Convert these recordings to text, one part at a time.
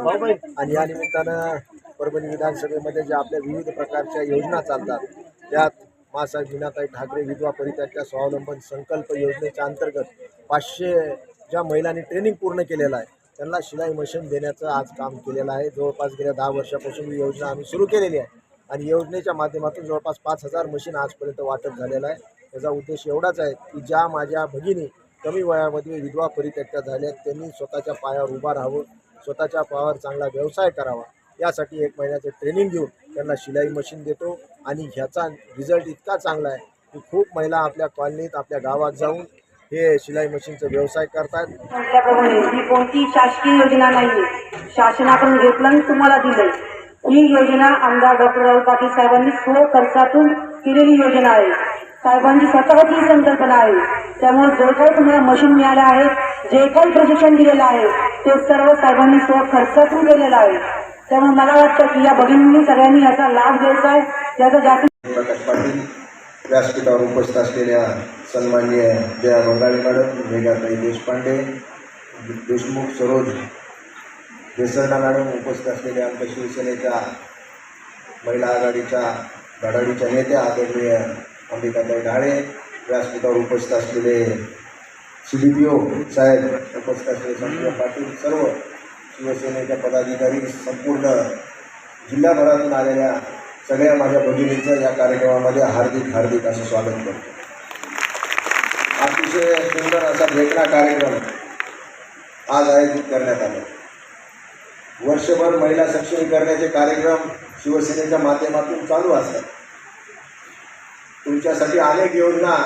करतो आणि या निमित्तानं परभणी विधानसभेमध्ये ज्या आपल्या विविध प्रकारच्या योजना चालतात त्यात मासाहेब मीनाताई ठाकरे विधवा परित्याच्या स्वावलंबन संकल्प योजनेच्या अंतर्गत पाचशे ज्या महिलांनी ट्रेनिंग पूर्ण केलेलं आहे त्यांना शिलाई मशीन देण्याचं आज काम केलेलं आहे. जवळपास गेल्या दहा वर्षापासून ही योजना आम्ही सुरू केलेली आहे आणि योजनेच्या माध्यमातून जवळपास पाच हजार मशीन आजपर्यंत वाटप झालेलं आहे. त्याचा उद्देश एवढाच आहे की ज्या माझ्या भगिनी कमी वयामध्ये विधवा परित्यक्त्या झाल्या त्यांनी स्वतःच्या पायावर उभा राहावं. स्वतःच्या पावर चांगला व्यवसाय करावा. यासाठी एक महिन्याचं ट्रेनिंग घेऊन त्यांना शिलाई मशीन देतो आणि ह्याचा रिझल्ट इतका चांगला आहे की खूप महिला आपल्या कॉलनीत आपल्या गावात जाऊन हे शिलाई मशीनचा व्यवसाय करतात. म्हटल्याप्रमाणे ही कोणती शासकीय योजना नाही शासनाकडून घेतलं आणि तुम्हाला दिलं ही योजना आमदार डॉक्टर राहुल पाटील साहेबांनी स्व खर्चातून केलेली योजना आहे. साहेबांची स्वतःची संकल्पना आहे. त्यामुळे जे काही तुम्हाला मशीन मिळालं आहे जे काही प्रशिक्षण दिलेलं आहे ते सर्व साहेबांनी स्व खर्चातून केलेलं आहे. त्यामुळे मला वाटतं की या भगिनींनी सगळ्यांनी याचा लाभ घ्यायचा आहे. याचा जास्तीत प्रकाश पाटील व्यासपीठावर उपस्थित असलेल्या सन्माननीय जया बंगाळे मॅडम मेघाताई देशपांडे देशमुख सरोज देसरना मॅडम उपस्थित असलेल्या आमच्या शिवसेनेच्या महिला आघाडीच्या धडाडीच्या नेत्या आदरणीय अंबिकाताई ढाळे व्यासपीठावर उपस्थित असलेले सी डी पी ओ साहेब उपस्थित असलेले संजय पाटील सर्व शिवसेनेच्या पदाधिकारी संपूर्ण जिल्ह्याभरातून आलेल्या सगळ्या माझ्या भगिनींचं या कार्यक्रमामध्ये हार्दिक हार्दिक असं स्वागत करतो. अतिशय सुंदर असा भेटणा कार्यक्रम आज आयोजित करण्यात आला. वर्षभर महिला सक्षमीकरणाचे कार्यक्रम शिवसेनेच्या माध्यमातून चालू असतात. तुमच्यासाठी अनेक योजना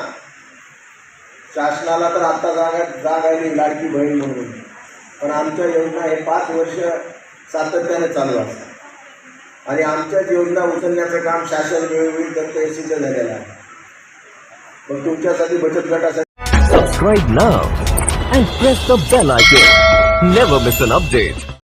शासनाला तर आत्ता जागा जाग आली लाडकी बहीण म्हणून पण आमच्या योजना हे पाच वर्ष सातत्याने चालू असतात आणि आमच्याच योजना उचलण्याचं काम शासन वेळोवेळी करते सिद्ध झालेलं आहे मग तुमच्यासाठी बचत गटासाठी सबस्क्राईब ना and press the bell icon. Never miss an update.